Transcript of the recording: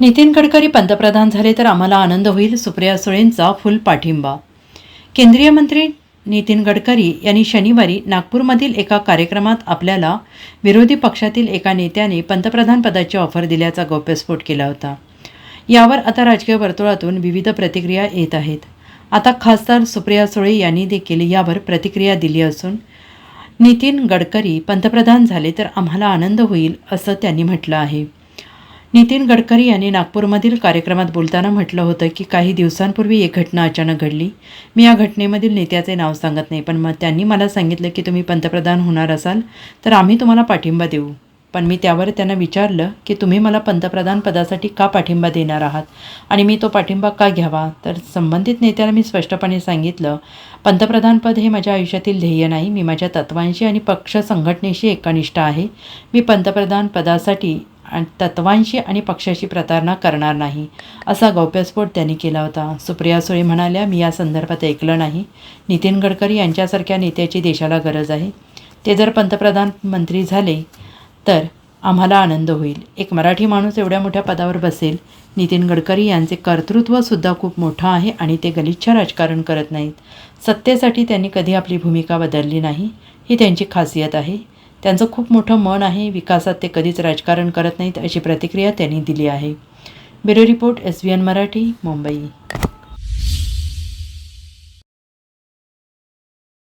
नितीन गडकरी पंतप्रधान झाले तर आम्हाला आनंद होईल सुप्रिया सुळेंचा फुल पाठिंबा. केंद्रीय मंत्री नितीन गडकरी यांनी शनिवारी नागपूरमधील एका कार्यक्रमात आपल्याला विरोधी पक्षातील एका नेत्याने पंतप्रधान पदाची ऑफर दिल्याचा गौप्यस्फोट केला होता. यावर आता राजकीय वर्तुळातून विविध प्रतिक्रिया येत आहेत. आता खासदार सुप्रिया सुळे यांनी देखील यावर प्रतिक्रिया दिली असून नितीन गडकरी पंतप्रधान झाले तर आम्हाला आनंद होईल असं त्यांनी म्हटलं आहे. नितीन गडकरी यांनी नागपूरमधील कार्यक्रमात बोलताना म्हटलं होतं की काही दिवसांपूर्वी एक घटना अचानक घडली. मी या घटनेमधील नेत्याचे नाव सांगत नाही पण मग त्यांनी मला सांगितलं की तुम्ही पंतप्रधान होणार असाल तर आम्ही तुम्हाला पाठिंबा देऊ. पण मी त्यावर त्यांना विचारलं की तुम्ही मला पंतप्रधान पदासाठी का पाठिंबा देणार आहात आणि मी तो पाठिंबा का घ्यावा? तर संबंधित नेत्याला मी स्पष्टपणे सांगितलं पंतप्रधानपद हे माझ्या आयुष्यातील ध्येय नाही मी माझ्या तत्वांशी आणि पक्ष संघटनेशी एकनिष्ठ आहे. मी पंतप्रधान पदासाठी तत्वांशी आणि पक्षाशी प्रतारणा करणार नाही असा गौप्यस्फोट त्यांनी केला होता. सुप्रिया सुळे म्हणाल्या मी या संदर्भात ऐकलं नाही. नितीन गडकरी यांच्यासारख्या नेत्याची देशाला गरज आहे. ते जर पंतप्रधान मंत्री झाले तर आम्हाला आनंद होईल. एक मराठी माणूस एवढ्या मोठ्या पदावर बसेल नितीन गडकरी यांचे कर्तृत्वसुद्धा खूप मोठं आहे आणि ते गलिच्छ राजकारण करत नाहीत. सत्तेसाठी त्यांनी कधी आपली भूमिका बदलली नाही ही त्यांची खासियत आहे. त्यांचं खूप मोठं मन आहे विकासात ते कधीच राजकारण करत नाहीत अशी प्रतिक्रिया त्यांनी दिली आहे. Bureau report S B N Marathi Mumbai.